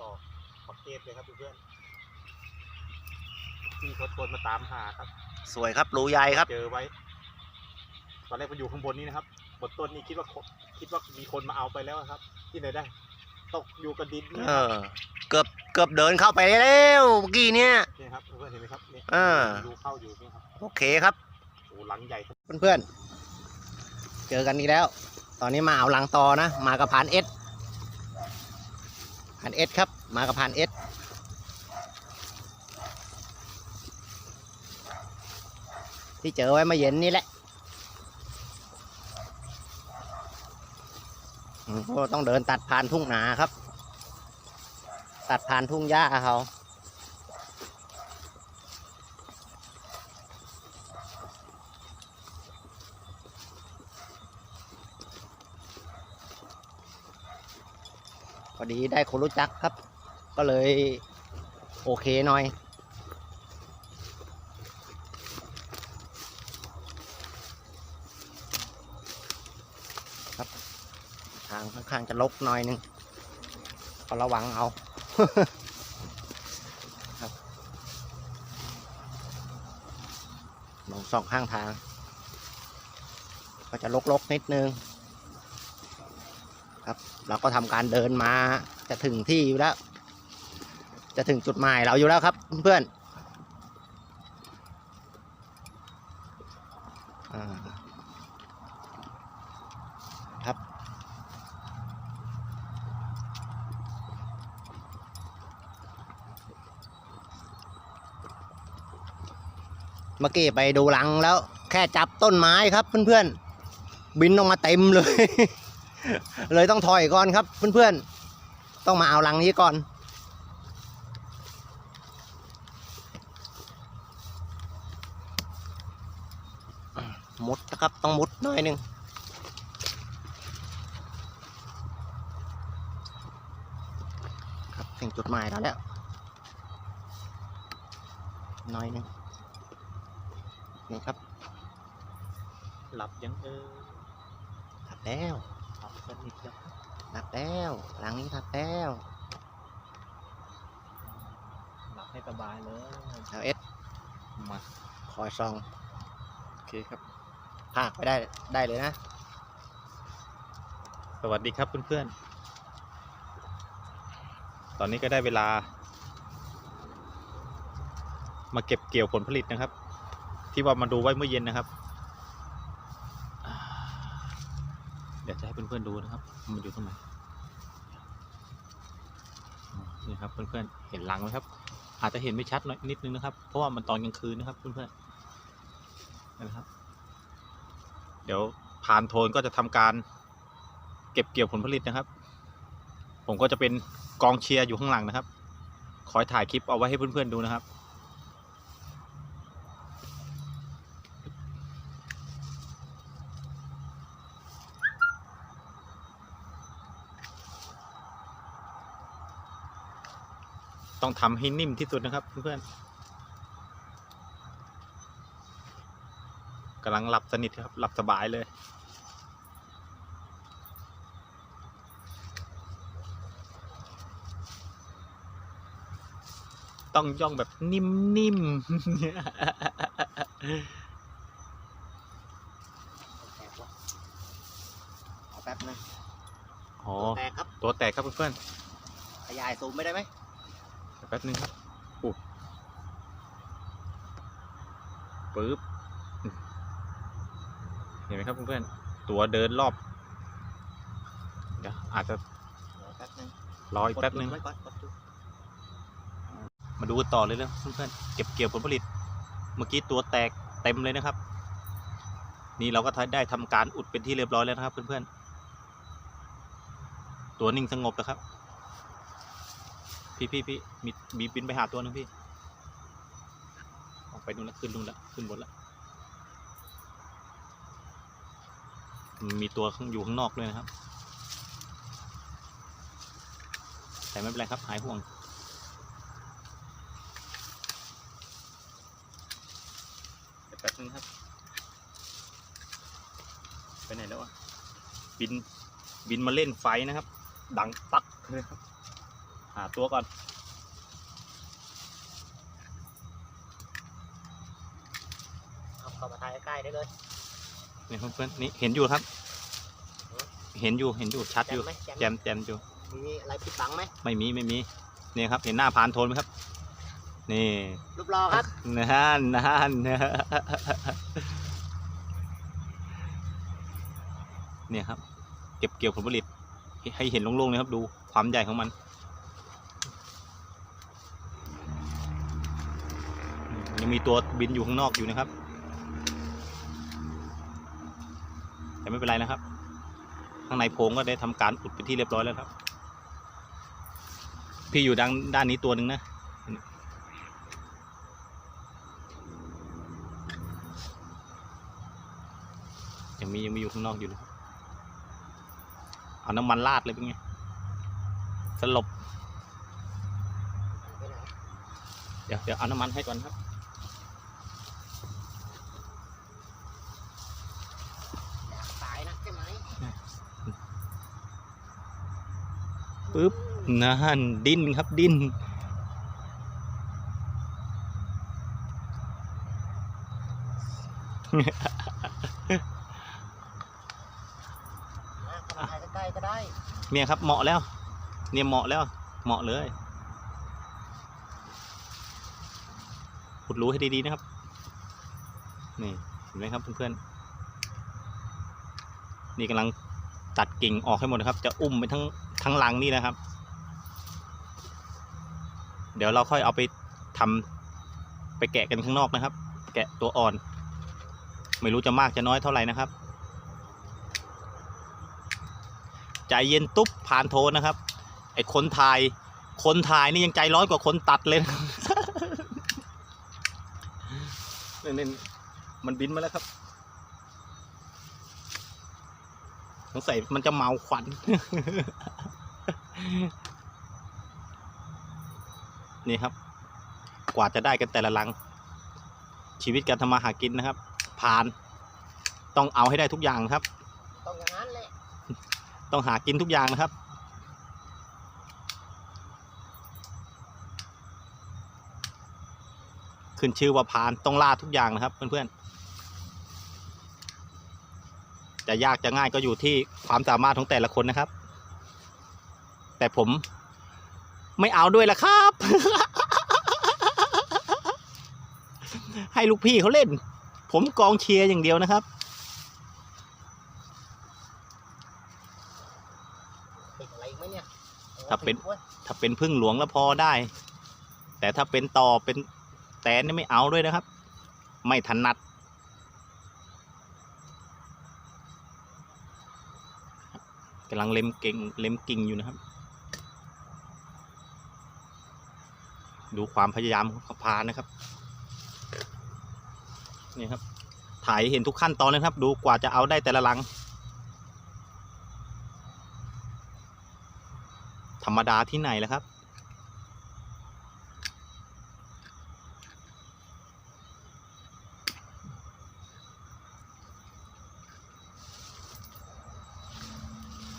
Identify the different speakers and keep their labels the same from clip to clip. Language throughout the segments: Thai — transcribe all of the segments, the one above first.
Speaker 1: ต่อปักเทศเลยครับเพื่อนๆที่เขาชวนมาตามหาครับ
Speaker 2: สวยครับรูใหญ่ครับ
Speaker 1: เจอไว้ ตอนแรกมันอยู่ข้างบนนี้นะครับบนต้นนี้คิดว่าคนคิดว่ามีคนมาเอาไปแล้วครับ ที่ไหนได้ตกอยู่กับดินเนี่ย
Speaker 2: เออ เกือบเกือบเดินเข้าไปแล้วเมื่อกี้เนี่ย
Speaker 1: นี่ครับเพื่อนๆเห็นไหมครับเนี่ย
Speaker 2: เออ
Speaker 1: ดูเข้าอยู่นี่ครับ
Speaker 2: โอเคครับ
Speaker 1: โอ้หลังใหญ่ครับ
Speaker 2: เพื่อนๆเจอกันอีกแล้ว ตอนนี้มาเอาลังตอนะ มากับพานเอสพานเอสครับ มากับพานเอสที่เจอไว้มาเย็นนี่แหละก็ต้องเดินตัดผ่านทุ่งนาครับ ตัดผ่านทุ่งหญ้าเขาพอดีได้คนรู้จักครับ ก็เลยโอเคหน่อย ครับทางค่อนข้างจะลกหน่อยนึงก็ระวังเอาครับลงสองข้างทาง ก็จะลกๆนิดนึงครับ เราก็ทำการเดินมาจะถึงที่แล้ว จะถึงจุดหมายเราอยู่แล้วครับเพื่อนอครับเมื่อกี้ไปดูหลังแล้ว แค่จับต้นไม้ครับเพื่อนๆ บินออกมาเต็มเลย เลยต้องถอยก่อนครับเพื่อนๆ ต้องมาเอาหลังนี้ก่อน นะครับ ต้องมุดหน่อยหนึ่งครับถึงจุดหมายแล้วแล้วหน่อยหนึ่งนี่ครับ
Speaker 1: หลับยังเออ
Speaker 2: ถัดแล้ว
Speaker 1: หลับสนิทแล้วครับ
Speaker 2: ถัดแล้วหลังนี้ถัดแล้ว
Speaker 1: หลับให้สบายเลย
Speaker 2: เอาเอส
Speaker 1: มา
Speaker 2: คอยซอง
Speaker 1: โอเคครับ
Speaker 2: พากไปได้ได้เลยนะ
Speaker 1: สวัสดีครับเพื่อนๆ ตอนนี้ก็ได้เวลา มาเก็บเกี่ยวผลผลิตนะครับ ที่ว่ามาดูไว้เมื่อเย็นนะครับ เดี๋ยวจะให้เพื่อนๆดูนะครับ มันอยู่ตรงไหนนี่ครับเพื่อนๆ เห็นรังไหมครับ อาจจะเห็นไม่ชัดหน่อยนิดนึงนะครับ เพราะว่ามันตอนกลางคืนนะครับเพื่อนๆนะครับ เดี๋ยวผ่านโทนก็จะทำการเก็บเกี่ยวผลผลิตนะครับ ผมก็จะเป็นกองเชียร์อยู่ข้างหลังนะครับ คอยถ่ายคลิปเอาไว้ให้เพื่อนๆดูนะครับต้องทำให้นิ่มที่สุดนะครับเพื่อนๆ กำลังหลับสนิทครับหลับสบายเลย ต้องย่องแบบนิ่มๆ
Speaker 2: เอาแป๊บนะ
Speaker 1: อ๋อ
Speaker 2: แตกครับ
Speaker 1: ตัวแตกครับเพื่อน
Speaker 2: ขยายซูมไม่ได้ไหม
Speaker 1: ๆแป๊บนึงครับปุ๊บปึ๊บอืม เห็นไหมครับเพื่อนๆตัวเดินรอบเดี๋ยวอาจจะ
Speaker 2: เดี๋ยวแป๊บนึง
Speaker 1: รออีกแป๊บนึง
Speaker 2: กดจุดไว้ก่อนกดจุด
Speaker 1: มาดูกันต่อเลยนะเพื่อนๆเก็บเกี่ยวผลผลิต เมื่อกี้ตัวแตกเต็มเลยนะครับ นี่เราก็ได้ทำการอุดเป็นที่เรียบร้อยแล้วนะครับเพื่อนๆตัวนิ่งสงบแล้วครับ พี่พี่พี่มีมีบินไปหาตัวหนึงพี่ ออกไปนู่นละขึ้นนู่นละขึ้นบนละ มีตัวข้างอยู่ข้างนอกด้วยนะครับ แต่ไม่เป็นไรครับหายห่วงเดี๋ยวแป๊บนึงครับ ไปไหนแล้วอะ บิน บินมาเล่นไฟนะครับ ดังปักเลยครับ หาตัวก่อน
Speaker 2: เอาเข้ามาถ่ายใกล้ๆได้เลย
Speaker 1: นี่เพื่อนๆนี่เห็นอยู่ครับ เห็นอยู่เห็นอยู่ชัด
Speaker 2: แจ
Speaker 1: อยู่
Speaker 2: มไหม
Speaker 1: แจมแจมอยู่
Speaker 2: มีอะไรปิดบังไหม
Speaker 1: ไม่มีไม่มีนี่ครับ เห็นหน้าพานโทนไหมครับ นี่
Speaker 2: รูปรอครับ
Speaker 1: นั่นนั่นเนี่ยครับ เก็บเกี่ยวผลผลิต ให้เห็นโล่งๆเลยครับ ดูความใหญ่ของมันยังมีตัวบินอยู่ข้างนอกอยู่นะครับ แต่ไม่เป็นไรนะครับ ข้างในโพงก็ได้ทำการอุดเป็นที่เรียบร้อยแล้วครับ พี่อยู่ด้านด้านนี้ตัวหนึ่งนะยังมียังมีอยู่ข้างนอกอยู่นะครับเอาน้ำมันราดเลยเป็นไงสลบ เดี๋ยวเดี๋ยวเอาน้ำมันให้ก่อนครับ
Speaker 2: อยากตายนะใช่ไหม
Speaker 1: ปึ๊บนั่นดิ้นครับดิ้น
Speaker 2: นะเข้ามาถ่ายใกล้ๆก็ได้
Speaker 1: เนี่ยครับเหมาะแล้ว เนี่ยเหมาะแล้ว เหมาะเลยขุดรู้ให้ดีๆนะครับ นี่เห็นไหมครับเพื่อนๆนี่กำลัง ตัดกิ่งออกให้หมดนะครับ จะอุ้มไปทั้งทั้งลังนี่นะครับ เดี๋ยวเราค่อยเอาไปทำไปแกะกันข้างนอกนะครับ แกะตัวอ่อน ไม่รู้จะมากจะน้อยเท่าไหร่นะครับ ใจเย็นตุ๊บผ่านโทนะครับ ไอ้คนถ่าย คนถ่ายนี่ยังใจร้อนกว่าคนตัดเลยนะนี่ๆมันบินมาแล้วครับส งสัยมันจะเมาควันนี่ครับ กว่าจะได้กันแต่ละลัง ชีวิตการทำมาหากินนะครับ ผ่าน ต้องเอาให้ได้ทุกอย่างนะครับ
Speaker 2: ต้องอย่างนั้นแหละ
Speaker 1: ต้องหากินทุกอย่างนะครับ ขึ้นชื่อว่าพานต้องล่าทุกอย่างนะครับเพื่อนๆ จะยากจะง่ายก็อยู่ที่ความสามารถของแต่ละคนนะครับ แต่ผมไม่เอาด้วยละครับ ให้ลูกพี่เขาเล่น ผมกองเชียร์อย่างเดียวนะครับ
Speaker 2: ติดอะไรอีกไหมเนี่ยออ
Speaker 1: ถ้าเป็น
Speaker 2: ติดว้ย
Speaker 1: ถ้าเป็นพึ่งหลวงแล้วพอได้ แต่ถ้าเป็นต่อเป็นแตนนี่ไม่เอาด้วยนะครับ ไม่ถนัดำลังเล็มเก่งเล็มกิ่งอยู่นะครับ ดูความพยายามของพานนะครับนี่ครับ ถ่ายเห็นทุกขั้นตอนเลยครับ ดูกว่าจะเอาได้แต่ละลัง ธรรมดาที่ไหนแล้วครับ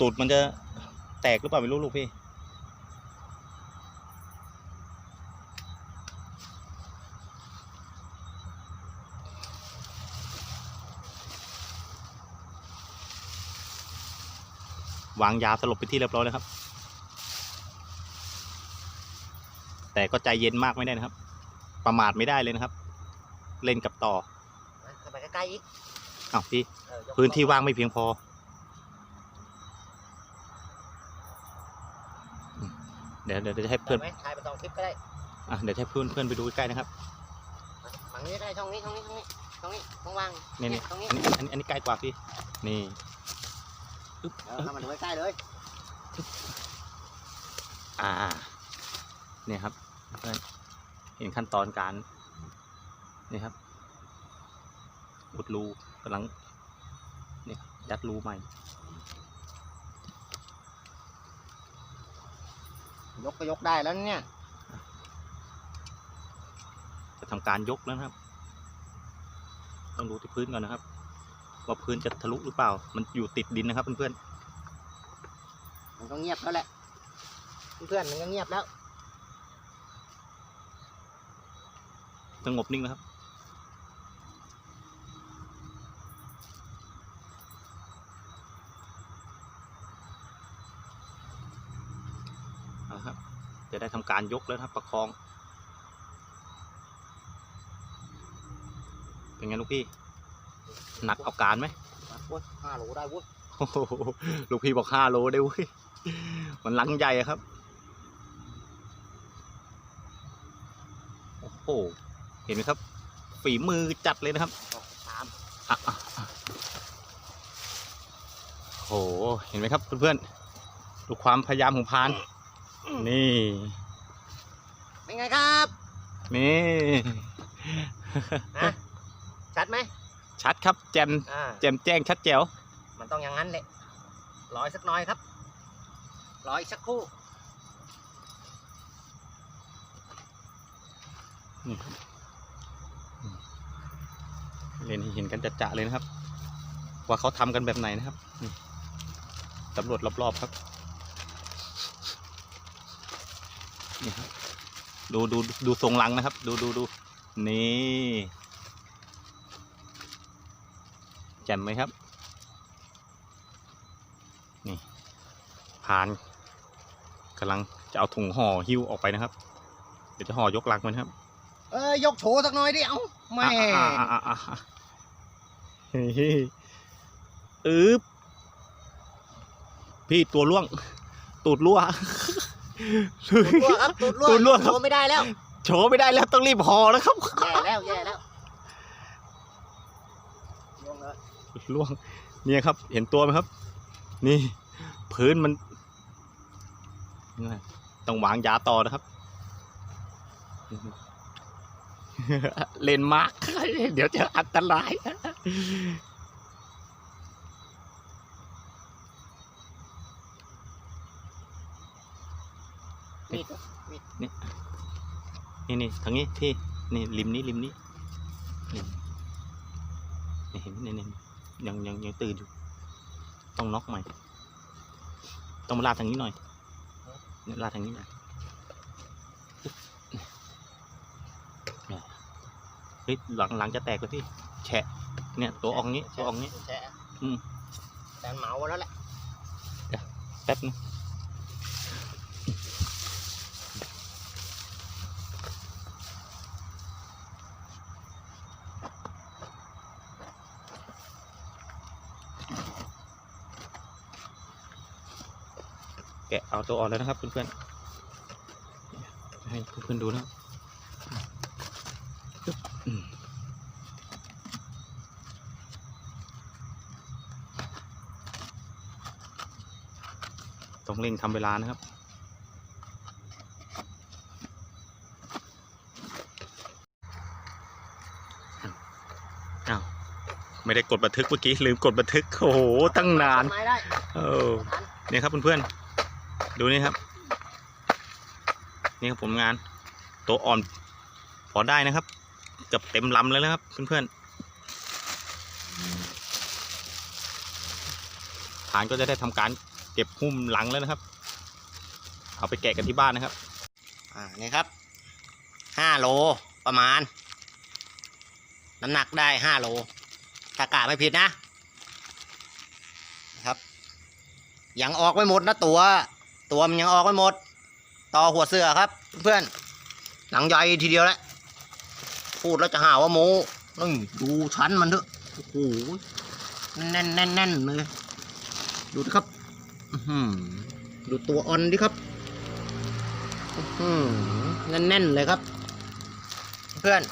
Speaker 1: ตูดมันจะแตกหรือเปล่าไม่รู้ลูกพี่วางยาสลบไปที่เรียบร้อยแล้วครับ แต่ก็ใจเย็นมากไม่ได้นะครับ ประมาทไม่ได้เลยนะครับ เล่นกับต่อ
Speaker 2: นะเข้าไปใกล้ๆอีก
Speaker 1: อ้าวพี่
Speaker 2: เออยก
Speaker 1: พื้นที่ว่างไม่เพียงพออื เดี๋ยวเดี๋ยวเดี๋ยวจะให้
Speaker 2: ได้
Speaker 1: เพื่อน
Speaker 2: ไหมถ่ายไปสองคลิปก็ได้
Speaker 1: อะเดี๋ยวจะให้เพื่อนเพื่อนไปดูใกล้ๆนะครับ
Speaker 2: ฝั่งนี้ได้ช่องนี้ช่องนี้ช่องนี้ช่องนี้ช่องว่าง
Speaker 1: นี่นี่
Speaker 2: ตรงนี้
Speaker 1: อันนี้อันนี้อันนี้ใกล้กว่าพี่ นี่อึ๊บ
Speaker 2: เออเข้ามาดูใกล้ๆเลย
Speaker 1: อ่า เนี่ยครับเพื่อนเห็นขั้นตอนการ นี่ครับ อุดรูกำลัง เนี่ยยัดรูใหม่
Speaker 2: ยกก็ยกได้แล้วเนี่ย
Speaker 1: จะทำการยกแล้วนะครับ ต้องดูที่พื้นก่อนนะครับ ว่าพื้นจะทะลุหรือเปล่า มันอยู่ติดดินนะครับเพื่อน
Speaker 2: มันก็เงียบแล้วแหละ เพื่อนมันก็เงียบแล้ว
Speaker 1: สงบนิ่งนะครับ เอาละครับ จะได้ทำ การยกแล้วนะครับประคอง เป็นไงลูกพี่ หนักเอาการไหม
Speaker 2: โอ้ยห้าโลได้เว้ย
Speaker 1: โอ้โหลูกพี่บอกห้าโลได้เว้ย มันลังใหญ่อะครับ โอ้โห เห็นไหมครับ ฝีมือจัดเลยนะครับ
Speaker 2: ตาม
Speaker 1: อะอะอะโห เห็นไหมครับเพื่อนๆ ดูความพยายามของพราน นี่
Speaker 2: เป็นไงครับ
Speaker 1: นี่
Speaker 2: ฮะชัดไหม
Speaker 1: ชัดครับ แจม
Speaker 2: อ่า
Speaker 1: แจมแจ้งชัดแจ๋ว
Speaker 2: มันต้องอย่างนั้นแหละรออีกสักหน่อยครับรออีกสักครู่
Speaker 1: นี่ครับอืมเล่นให้เห็นกันจะๆเลยนะครับ ว่าเขาทำกันแบบไหนนะครับนี่สำรวจรอบๆครับนี่ครับ ดูดูดูทรงลังนะครับ ดูดูดูนี่แจ่มไหมครับ นี่พานกำลังจะเอาถุงห่อหิ้วออกไปนะครับ เดี๋ยวจะห่อยกลังมันครับ
Speaker 2: เอ้ยยกโฉสักหน่อยดิเอ้าแม่
Speaker 1: อะอะอะอะอะเฮ้ยอึ๊บพี่ตัวล่วง ตูดรั่ว
Speaker 2: ตูดรั่วครับตูดรั่ว
Speaker 1: ตูดรั่วครับ
Speaker 2: โฉไม่ได้แล้ว
Speaker 1: โฉไม่ได้แล้วต้องรีบห่อแล้วครับ
Speaker 2: แย่แล้วแย่แล้วลงเลย
Speaker 1: ล่วงเนี่ยครับ เห็นตัวไหมครับ นี่พื้นมันนี่ต้องวางยาต่อนะครับ เล่นมาก เดี๋ยวจะอันตราย
Speaker 2: มีด
Speaker 1: นี่นี่ทางนี้พี่นี่ริมนี้ริมนี้นี่นี่เห็นนี่นี่ยังยังยังตื่นอยู่ ต้องน็อกใหม่ ต้องมาลาดทางนี้หน่อยเนี่ยลาดทางนี้หน่อยเนี่ยเฮ้ยหลังหลังจะแตกเลยพี่แฉะ เนี่ย ตัวออกงี้ตัวออกงี้
Speaker 2: แฉะ
Speaker 1: อืม
Speaker 2: แต่เหมาแล้วแหละ
Speaker 1: แป๊บนึงะเอาตัวอ่อนแล้วนะครับเพื่อนๆให้เพื่อนๆดูนะครับอืมต้องเร่งทำเวลานะครับอ้าวไม่ได้กดบันทึกเมื่อกี้ลืมกดบันทึก โอ้โห ตั้งนาน
Speaker 2: ไม้ได้
Speaker 1: เออ
Speaker 2: ทัน
Speaker 1: เนี่ยครับเพื่อนๆ ดูนี่ครับ นี่ครับผลงาน ตัวอ่อนพอได้นะครับเกือบเต็มลำเลยนะครับ เพื่อนๆฐานก็จะได้ทำการเก็บหุ้มหลังแล้วนะครับ เอาไปแกะกันที่บ้านนะครับ
Speaker 2: อ่านี่ครับห้าโลประมาณ น้ำหนักได้ห้าโลถ้ากะไม่ผิดนะ ครับ ยังออกไม่หมดนะตัว ตัวมันยังออกไม่หมด ต่อหัวเสือครับ เพื่อนหนังใหญ่ทีเดียวแหละพูดแล้วจะหาว่าโมนี่ดูชั้นมันเถอะโอ้โหแน่นแน่นแน่นเลยดูครับอื้อหือดูตัวอ่อนดิครับอื้อหือแน่นเลยครับ เพื่อน